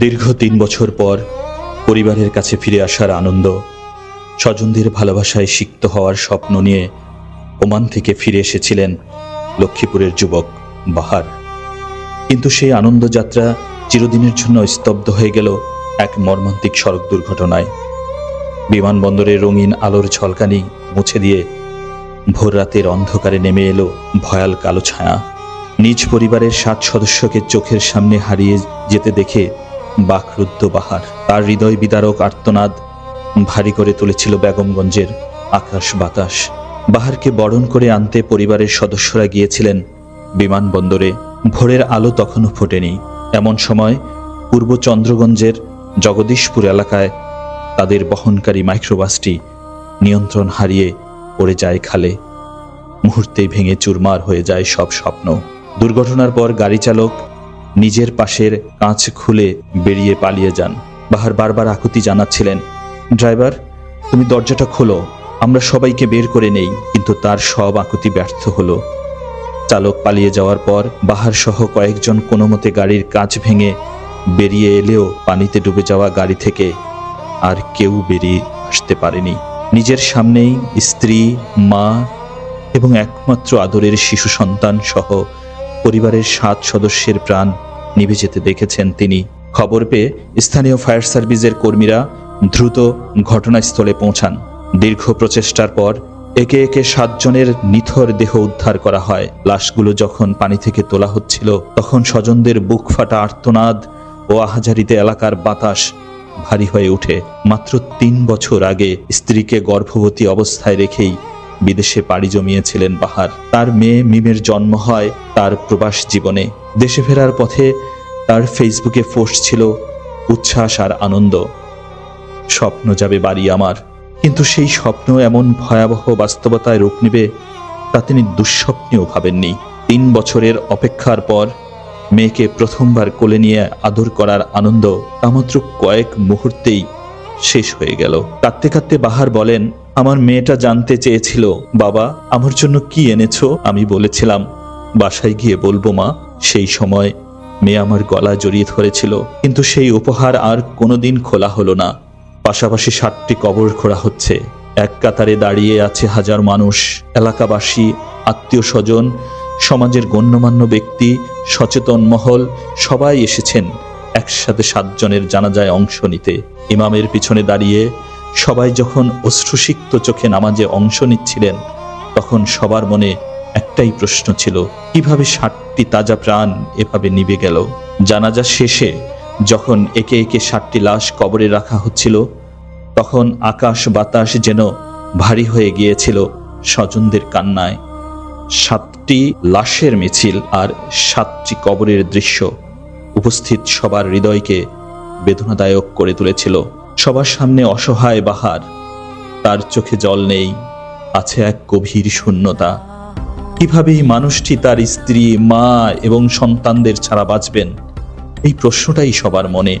দীর্ঘ তিন বছর পর পরিবারের কাছে ফিরে আসার আনন্দ, স্বজনদের ভালোবাসায় সিক্ত হওয়ার স্বপ্ন নিয়ে ওমান থেকে ফিরে এসেছিলেন লক্ষ্মীপুরের যুবক বাহার। কিন্তু সেই আনন্দযাত্রা চিরদিনের জন্য স্তব্ধ হয়ে গেল এক মর্মান্তিক সড়ক দুর্ঘটনায়। বিমানবন্দরে রঙিন আলোর ঝলকানি মুছে দিয়ে ভোর রাতের অন্ধকারে নেমে এলো ভয়াল কালো ছায়া। নিজ পরিবারের সাত সদস্যকে চোখের সামনে হারিয়ে যেতে দেখে বাকরুদ্ধ বাহার। তার হৃদয় বিদারক আর্তনাদ ভারী করে তুলেছিল বেগমগঞ্জের আকাশ বাতাস। বাহারকে বরণ করে আনতে পরিবারের সদস্যরা গিয়েছিলেন বিমানবন্দরে। ভোরের আলো তখনও ফোটেনি। এমন সময় পূর্ব চন্দ্রগঞ্জের জগদীশপুর এলাকায় তাদের বহনকারী মাইক্রোবাসটি নিয়ন্ত্রণ হারিয়ে পড়ে যায় খালে। মুহূর্তেই ভেঙে চুরমার হয়ে যায় সব স্বপ্ন। দুর্ঘটনার পর গাড়ি চালক নিজের পাশের কাঁচ খুলে বেরিয়ে পালিয়ে যান। বাহার বারবার আকুতি জানাচ্ছিলেন, ড্রাইভার, তুমি দরজাটা খোলো, আমরা সবাইকে বের করে নেই। কিন্তু তার সব আকুতি ব্যর্থ হলো। চালক পালিয়ে যাওয়ার পর বাহার সহ কয়েকজন কোনো মতে গাড়ির কাঁচ ভেঙে বেরিয়ে এলেও পানিতে ডুবে যাওয়া গাড়ি থেকে আর কেউ বেরিয়ে আসতে পারেনি। নিজের সামনেই স্ত্রী, মা এবং একমাত্র আদরের শিশু সন্তান সহ পরিবারের সাত সদস্যের প্রাণ নিভে যেতে দেখেছেন তিনি। খবর পেয়ে স্থানীয় ফায়ার সার্ভিসের কর্মীরা দ্রুত ঘটনাস্থলে পৌঁছান। দীর্ঘ প্রচেষ্টার পর একে একে সাতজনের নিথর দেহ উদ্ধার করা হয়। লাশগুলো যখন পানি থেকে তোলা হচ্ছিল, তখন স্বজনদের বুক ফাটা আর্তনাদ ও আহাজারিতে এলাকার বাতাস ভারী হয়ে ওঠে। মাত্র তিন বছর আগে স্ত্রীকে গর্ভবতী অবস্থায় রেখেই বিদেশে পাড়ি জমিয়েছিলেন বাহার। তার মেয়ে মিমের জন্ম হয় তার প্রবাস জীবনে। দেশে ফেরার পথে তার ফেসবুকে পোস্ট ছিল, উচ্ছ্বাস আর আনন্দ। স্বপ্ন যাবে বাড়ি আমার। কিন্তু সেই স্বপ্ন এমন ভয়াবহ বাস্তবতায় রূপ নেবে তা তিনি দুঃস্বপ্নেও ভাবেননি। তিন বছরের অপেক্ষার পর মেয়েকে প্রথমবার কোলে নিয়ে আদর করার আনন্দ তা মাত্র কয়েক মুহূর্তেই শেষ হয়ে গেল। কাঁদতে কাঁদতে বাহার বলেন, আমার মেয়েটা জানতে চেয়েছিল। বাবা, আমার জন্য কি এনেছো? আমি বলেছিলাম, বাসায় গিয়ে বলব মা, সেই সময় মেয়ে আমার গলা জড়িয়ে ধরেছিল। কিন্তু সেই উপহার আর কোনোদিন খোলা হলো না। পাশাপাশি সাতটি কবর খোঁড়া হচ্ছে। এক কাতারে দাঁড়িয়ে আছে হাজার মানুষ। এলাকাবাসী, আত্মীয় স্বজন, সমাজের গণ্যমান্য ব্যক্তি, সচেতন মহল, সবাই এসেছেন। একসাথে সাতজনের জানাজায় অংশ নিতে। ইমামের পিছনে দাঁড়িয়ে সবাই যখন অশ্রুসিক্ত চোখে নামাজে অংশ নিচ্ছিলেন, তখন সবার মনে একটাই প্রশ্ন ছিল, কীভাবে ষাটটি তাজা প্রাণ এভাবে নিভে গেল? জানাজা শেষে যখন একে একে ষাটটি লাশ কবরে রাখা হচ্ছিল, তখন আকাশ বাতাস যেন ভারী হয়ে গিয়েছিল স্বজনদের কান্নায়। সাতটি লাশের মিছিল আর সাতটি কবরের দৃশ্য উপস্থিত সবার হৃদয়কে বেদনাদায়ক করে তুলেছিল। সবার সামনে অসহায় বাহার, তার চোখে জল নেই, আছে এক গভীর শূন্যতা। কীভাবে এই মানুষটি তার স্ত্রী, মা এবং সন্তানদের ছাড়া বাঁচবেন, এই প্রশ্নটাই সবার মনে।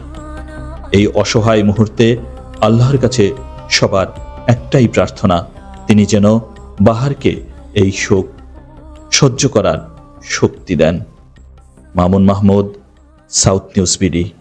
এই অসহায় মুহূর্তে আল্লাহর কাছে সবার একটাই প্রার্থনা, তিনি যেন বাহারকে এই শোক সহ্য করার শক্তি দেন। Mamun Mahmud South News PD.